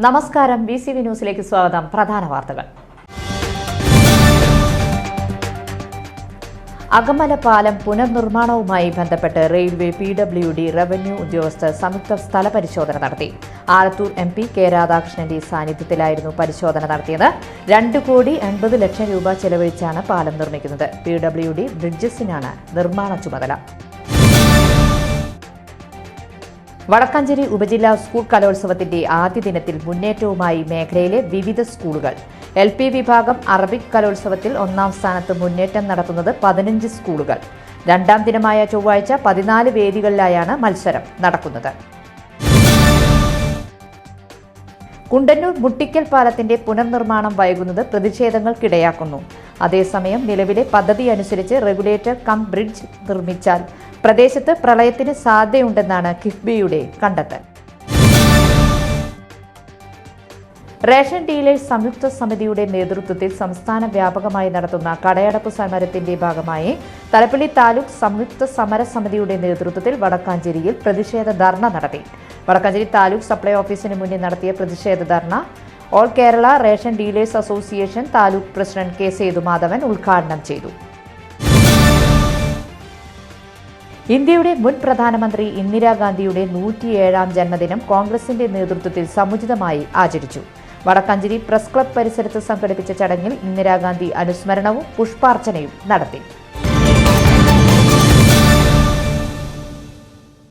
നമസ്കാരം. B C V ന്യൂസിലേക്ക് സ്വാഗതം. പ്രധാന വാർത്തകൾ. അകമല പാലം പുനർനിർമ്മാണവുമായി ബന്ധപ്പെട്ട് railway P W D revenue ഉദ്യോഗസ്ഥർ സംയുക്ത സ്ഥല പരിശോധന നടത്തി. ആലത്തൂർ എം പി കെ രാധാകൃഷ്ണന്റെ സാന്നിധ്യത്തിലായിരുന്നു പരിശോധന നടത്തിയത്. രണ്ട് കോടി എൺപത് ലക്ഷം രൂപ ചെലവഴിച്ചാണ് പാലം നിർമ്മിക്കുന്നത്. പി ഡബ്ല്യു ഡി ബ്രിഡ്ജസിനാണ് നിർമ്മാണ ചുമതല. വടക്കാഞ്ചേരി ഉപജില്ലാ സ്കൂൾ കലോത്സവത്തിന്റെ ആദ്യ ദിനത്തിൽ മുന്നേറ്റവുമായി മേഖലയിലെ വിവിധ സ്കൂളുകൾ. എൽ പി വിഭാഗം അറബിക് കലോത്സവത്തിൽ ഒന്നാം സ്ഥാനത്ത് മുന്നേറ്റം നടത്തുന്നത് പതിനഞ്ച് സ്കൂളുകൾ. രണ്ടാം ദിനമായ ചൊവ്വാഴ്ച പതിനാല് വേദികളിലായാണ് മത്സരം നടക്കുന്നത്. കുണ്ടന്നൂർ മുട്ടിക്കൽ പാലത്തിന്റെ പുനർനിർമ്മാണം വൈകുന്നത് പ്രതിഷേധങ്ങൾക്കിടയാക്കുന്നു. അതേസമയം നിലവിലെ പദ്ധതി അനുസരിച്ച് റെഗുലേറ്റർ കം ബ്രിഡ്ജ് നിർമ്മിച്ചാൽ പ്രദേശത്ത് പ്രളയത്തിന് സാധ്യതയുണ്ടെന്നാണ് കിഫ്ബിയുടെ കണ്ടെത്തൽ. റേഷൻ ഡീലേഴ്സ് സംയുക്ത സമിതിയുടെ നേതൃത്വത്തിൽ സംസ്ഥാന വ്യാപകമായി നടത്തുന്ന കടയടപ്പ് സമരത്തിന്റെ ഭാഗമായി തലപ്പള്ളി താലൂക്ക് സംയുക്ത സമര സമിതിയുടെ നേതൃത്വത്തിൽ വടക്കാഞ്ചേരിയിൽ പ്രതിഷേധ ധർണ നടത്തി. വടക്കാഞ്ചേരി താലൂക്ക് സപ്ലൈ ഓഫീസിന് മുന്നിൽ നടത്തിയ പ്രതിഷേധ dharna all Kerala ration dealers association taluk president K Sethumadhavan ഉദ്ഘാടനം ചെയ്തു. ഇന്ത്യയുടെ മുൻ പ്രധാനമന്ത്രി ഇന്ദിരാഗാന്ധിയുടെ നൂറ്റിയേഴാം ജന്മദിനം കോൺഗ്രസിന്റെ നേതൃത്വത്തിൽ സമുചിതമായി ആചരിച്ചു. വടക്കഞ്ചേരി പ്രസ് ക്ലബ് പരിസരത്ത് സംഘടിപ്പിച്ച ചടങ്ങിൽ ഇന്ദിരാഗാന്ധി അനുസ്മരണവും പുഷ്പാർച്ചനയും നടത്തി.